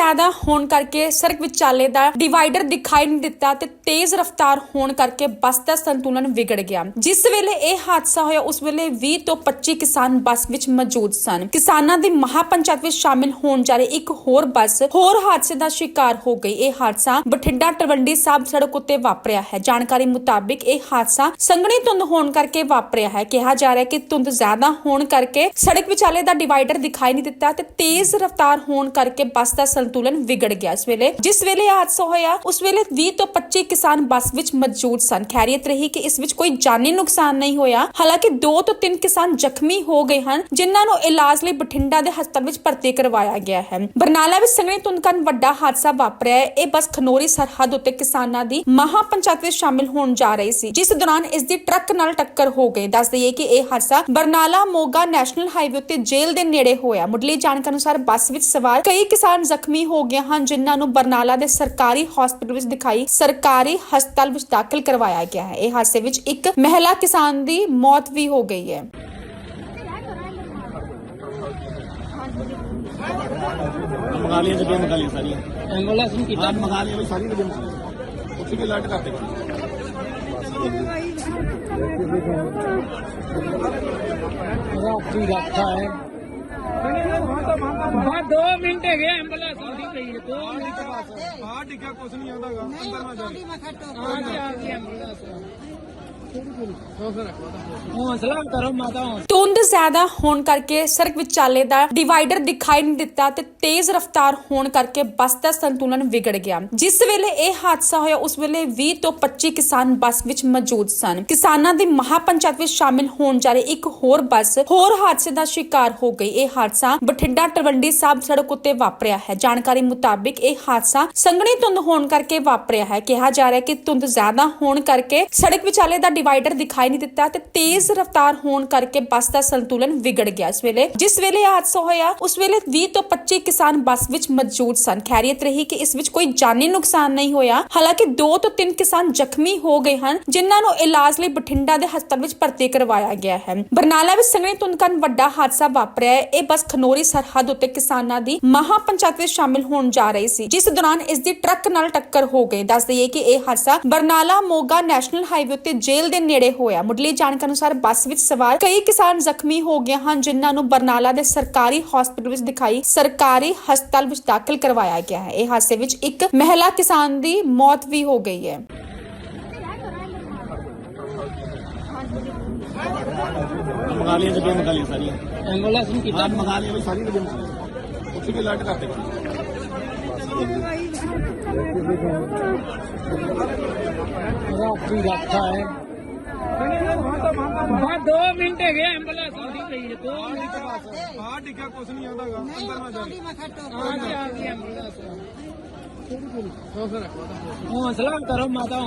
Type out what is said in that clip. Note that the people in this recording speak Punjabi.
ਜ਼ਿਆਦਾ ਹੋਣ ਕਰਕੇ ਸੜਕ ਵਿਚਾਲੇ ਦਾ ਡਿਵਾਈਡਰ ਦਿਖਾਈ ਨਹੀਂ ਦਿੱਤਾ ਤੇ ਤੇਜ਼ ਰਫ਼ਤਾਰ ਹੋਣ ਕਰਕੇ ਬੱਸ ਦਾ ਸੰਤੁਲਨ ਵਿਗੜ ਗਿਆ। ਜਿਸ ਵੇਲੇ ਇਹ ਹਾਦਸਾ ਹੋਇਆ, ਉਸ ਵੇਲੇ 20 ਤੋਂ 25 ਕਿਸਾਨ ਬੱਸ ਵਿੱਚ ਮੌਜੂਦ ਸਨ। ਕਿਸਾਨਾਂ ਦੀ ਮਹਾਪੰਚਾਇਤ ਵਿੱਚ ਸ਼ਾਮਿਲ ਹੋਣ ਜਾ ਰਹੀ ਇੱਕ ਹੋਰ ਬੱਸ ਹੋਰ ਹਾਦਸੇ ਦਾ ਸ਼ਿਕਾਰ ਹੋ ਗਈ। ਇਹ ਹਾਦਸਾ ਬਠਿੰਡਾ ਟਰਵੰਡੀ ਸਾਹਿਬ ਸੜਕ ਉੱਤੇ ਵਾਪਰਿਆ ਹੈ। ਜਾਣਕਾਰੀ ਮੁਤਾਬਿਕ ਇਹ ਹਾਦਸਾ ਸੰਘਣੀ ਧੁੰਦ ਹੋਣ ਕਰਕੇ ਵਾਪਰਿਆ ਹੈ। ਕਿਹਾ ਜਾ ਰਿਹਾ ਹੈ ਕਿ ਧੁੰਦ ਜ਼ਿਆਦਾ ਹੋਣ ਕਰਕੇ ਸੜਕ ਵਿਚਾਲੇ ਦਾ ਡਿਵਾਈਡਰ ਦਿਖਾਈ ਨਹੀਂ ਦਿੱਤਾ ਤੇ ਤੇਜ਼ ਰਫ਼ਤਾਰ ਹੋਣ ਕਰਕੇ ਬੱਸ ਦਾ ਸੰਤੁਲਨ ਵਿਗੜ ਗਿਆ ਇਸ ਵੇਲੇ। ਜਿਸ ਵੇਲੇ ਇਹ ਹਾਦਸਾ ਹੋਇਆ, ਉਸ ਵੇਲੇ 20 ਤੋਂ 25 ਕਿਸਾਨ ਬੱਸ ਵਿੱਚ ਮੌਜੂਦ ਸਨ। ਖੈਰੀਅਤ ਰਹੀ ਕਿ ਇਸ ਵਿੱਚ ਕੋਈ ਜਾਨੀ ਨੁਕਸਾਨ ਨਹੀਂ ਹੋਇਆ। ਹਾਲਾਂਕਿ 2 ਤੋਂ 3 ਕਿਸਾਨ ਜ਼ਖਮੀ ਹੋ ਗਏ ਹਨ, ਜਿਨ੍ਹਾਂ ਨੂੰ ਇਲਾਜ ਲਈ ਬਠਿੰਡਾ ਦੇ ਹਸਪਤਾਲ ਵਿੱਚ ਭਰਤੀ ਕਰਵਾਇਆ ਗਿਆ ਹੈ। ਬਰਨਾਲਾ ਵਿੱਚ ਸੰਘਣੀ ਧੁੰਦ ਕਾਰਨ ਵੱਡਾ ਹਾਦਸਾ ਵਾਪਰਿਆ ਹੈ। ਇਹ ਬੱਸ ਖਨੋਰੀ ਸਰਹੱਦ ਉੱਤੇ ਕਿਸਾਨਾਂ ਦੀ ਮਹਾ ਪੰਚਾਇਤ ਵਿੱਚ ਸ਼ਾਮਿਲ ਹੋਣ ਜਾ ਰਹੀ ਸੀ, ਜਿਸ ਦੌਰਾਨ ਇਸ ਦੀ ਟਰੱਕ ਨਾਲ ਟੱਕਰ ਹੋ ਗਈ। ਦੱਸ ਦਈਏ ਕਿ ਇਹ ਹਾਦਸਾ ਬਰਨਾਲਾ ਮੋਗਾ ਨੈਸ਼ਨਲ ਹਾਈਵੇ ਉੱਤੇ ਜੇਲ੍ਹ ਦੇ ਨੇੜੇ ਹੋਇਆ। ਮੁੱਢਲੀ ਜਾਣਕਾਰੀ ਅਨੁਸਾਰ ਬੱਸ ਵਿੱਚ ਸਵਾਰ ਕਈ ਕਿਸਾਨ ਜ਼ਖਮੀ ਹੋ ਗਏ ਹਨ ਜਿਨ੍ਹਾਂ ਨੂੰ ਬਰਨਾਲਾ ਦੇ ਸਰਕਾਰੀ ਹਸਪਤਾਲ ਵਿੱਚ ਦਿਖਾਈ ਸਰਕਾਰੀ ਹਸਪਤਾਲ ਵਿੱਚ ਦਾਖਲ ਕਰਵਾਇਆ ਗਿਆ ਹੈ। ਇਹ ਹਾਦਸੇ ਵਿੱਚ ਇੱਕ ਮਹਿਲਾ ਕਿਸਾਨ ਦੀ ਮੌਤ ਵੀ ਹੋ ਗਈ ਹੈ। ਮੰਗਾ ਲਈਆਂ ਗੱਡੀਆਂ ਮੰਗਾ ਲਈਆਂ ਸਾਰੀਆਂ। ਐਂਬੂਲੈਂਸ ਨੂੰ ਕੀਤਾ। ਆਪ ਮੰਗਾ ਲਈਆਂ ਬਈ ਸਾਰੀਆਂ ਗੱਡੀਆਂ ਮੰਗਾ ਲਈਆਂ ਉੱਥੇ ਵੀ ਅਲਰਟ ਕਰ ਦੇ ਰਾਤੀ ਰੱਖਾ ਹੈ। ਬਾ 2 ਮਿੰਟ ਹੈਗੇ ਐਂਬੂਲੈਂਸ ਆਉਂਦੀ ਪਈ ਹੈ 2 ਮਿੰਟ ਬਸ ਆਹ ਟਿੱਕਾ ਕੁਛ ਨਹੀਂ ਆਉਂਦਾਗਾ ਅੰਦਰ ਨਾ ਜਾ ਆ ਗਈ ਆ ਗਈ ਐਂਬੂਲੈਂਸ ਹੌਸਲਾ ਕਰੋ ਮਾਤਾ ਧੁੰਦ ਜ਼ਿਆਦਾ ਹੋਣ ਕਰਕੇ ਸੜਕ ਵਿਚਾਲੇ ਦਾ ਡਿਵਾਈਡਰ ਦਿਖਾਈ ਨਹੀਂ ਦਿੱਤਾ ਤੇ ਤੇਜ਼ ਰਫ਼ਤਾਰ ਹੋਣ ਕਰਕੇ ਬੱਸ ਦਾ ਸੰਤੁਲਨ ਵਿਗੜ ਗਿਆ। ਜਿਸ ਵੇਲੇ ਇਹ ਹਾਦਸਾ ਹੋਇਆ, ਉਸ ਵੇਲੇ 20 ਤੋਂ 25 ਕਿਸਾਨ ਬੱਸ ਵਿੱਚ ਮੌਜੂਦ ਸਨ। ਕਿਸਾਨਾਂ ਦੀ ਮਹਾਪੰਚਾਇਤ ਵਿੱਚ ਸ਼ਾਮਿਲ ਹੋਣ ਜਾ ਰਹੀ ਇੱਕ ਹੋਰ ਬੱਸ ਹੋਰ ਹਾਦਸੇ ਦਾ ਸ਼ਿਕਾਰ ਹੋ ਗਈ। ਇਹ ਹਾਦਸਾ ਬਠਿੰਡਾ ਟਰਵੰਡੀ ਸਾਹਿਬ ਸੜਕ ਉੱਤੇ ਵਾਪਰਿਆ ਹੈ। ਜਾਣਕਾਰੀ ਮੁਤਾਬਿਕ ਇਹ ਹਾਦਸਾ ਸੰਘਣੀ ਧੁੰਦ ਹੋਣ ਕਰਕੇ ਵਾਪਰਿਆ ਹੈ। ਕਿਹਾ ਜਾ ਰਿਹਾ ਹੈ ਕਿ ਧੁੰਦ ਜ਼ਿਆਦਾ ਹੋਣ ਕਰਕੇ ਸੜਕ ਵਿਚਾਲੇ ਦਾ ਡਿਵਾਈਡਰ ਦਿਖਾਈ ਨਹੀਂ ਦਿੱਤਾ ਤੇ ਤੇਜ਼ ਰਫ਼ਤਾਰ ਹੋਣ ਕਰਕੇ ਬੱਸ ਦਾ ਸੰਤੁਲਨ ਵਿਗੜ ਗਿਆ ਇਸ ਵੇਲੇ। ਜਿਸ ਵੇਲੇ ਹਾਦਸਾ ਹੋਇਆ, ਉਸ ਵੇਲੇ 20 ਤੋਂ 25 ਕਿਸਾਨ ਬੱਸ ਵਿੱਚ ਮੌਜੂਦ ਸਨ। ਖੈਰੀਅਤ ਰਹੀ ਕਿ ਇਸ ਵਿੱਚ ਕੋਈ ਜਾਨੀ ਨੁਕਸਾਨ ਨਹੀਂ ਹੋਇਆ। ਹਾਲਾਂਕਿ 2 ਤੋਂ 3 ਕਿਸਾਨ ਜ਼ਖਮੀ ਹੋ ਗਏ ਹਨ, ਜਿਨ੍ਹਾਂ ਨੂੰ ਇਲਾਜ ਲਈ ਬਠਿੰਡਾ ਦੇ ਹਸਪਤਾਲ ਵਿੱਚ ਭਰਤੀ ਕਰਵਾਇਆ ਗਿਆ ਹੈ। ਬਰਨਾਲਾ ਵਿੱਚ ਸੰਘਣੀ ਧੁੰਦ ਵੱਡਾ ਹਾਦਸਾ ਵਾਪਰਿਆ ਹੈ। ਇਹ ਬੱਸ ਖਨੋਰੀ ਸਰਹੱਦ ਉੱਤੇ ਕਿਸਾਨਾਂ ਦੀ ਮਹਾ ਪੰਚਾਇਤ ਵਿੱਚ ਸ਼ਾਮਿਲ ਹੋਣ ਜਾ ਰਹੀ ਸੀ, ਜਿਸ ਦੌਰਾਨ ਇਸ ਦੀ ਟਰੱਕ ਨਾਲ ਟੱਕਰ ਹੋ ਗਈ। ਦੱਸ ਦਈਏ ਕਿ ਇਹ ਹਾਦਸਾ ਬਰਨਾਲਾ ਮੋਗਾ ਨੈਸ਼ਨਲ ਹਾਈਵੇ ਉੱਤੇ ਜੇਲ੍ਹ ਦੇ ਨੇੜੇ ਹੋਇਆ। ਮੁੱਢਲੀ ਜਾਣਕਾਰੀ ਅਨੁਸਾਰ ਬੱਸ ਵਿੱਚ ਸਵਾਰ ਕਈ ਕਿਸਾਨ ਜ਼ਖਮੀ ਹੋ ਗਏ ਹਨ ਜਿਨ੍ਹਾਂ ਨੂੰ ਬਰਨਾਲਾ ਦੇ ਸਰਕਾਰੀ ਹਸਪਤਾਲ ਵਿੱਚ ਦਿਖਾਈ ਸਰਕਾਰੀ ਹਸਪਤਾਲ ਵਿੱਚ ਦਾਖਲ ਕਰਵਾਇਆ ਗਿਆ ਹੈ। ਇਹ ਹਾਦਸੇ ਵਿੱਚ ਇੱਕ ਮਹਿਲਾ ਕਿਸਾਨ ਦੀ ਮੌਤ ਵੀ ਹੋ ਗਈ ਹੈ। ਮੰਗਾ ਲਈਆਂ ਗੱਡੀਆਂ ਮੰਗਾ ਲਈਆਂ ਸਾਰੀਆਂ? ਐਂਬੂਲੈਂਸ ਨੂੰ ਕੀਤਾ। ਆਪ ਮੰਗਾ ਲਈਆਂ ਬਈ ਸਾਰੀਆਂ ਗੱਡੀਆਂ ਮੰਗਾ ਲਈਆਂ ਉੱਥੇ ਵੀ ਅਲਰਟ ਕਰ ਦੇ ਰਾਤੀ ਰੱਖਾ ਹੈ। ਬਾ 2 ਮਿੰਟ ਹੈਗੇ ਐਂਬੂਲੈਂਸ ਆਉਂਦੀ ਪਈ ਹੈ 2 ਮਿੰਟ। ਬਸ ਆਹ ਟਿੱਕਾ ਕੁਛ ਨਹੀਂ ਆਉਂਦਾਗਾ ਅੰਦਰ ਨਾ ਜਾ ਆ ਗਈ ਆ ਗਈ ਐਂਬੂਲੈਂਸ ਹੌਸਲਾ ਕਰੋ ਮਾਤਾ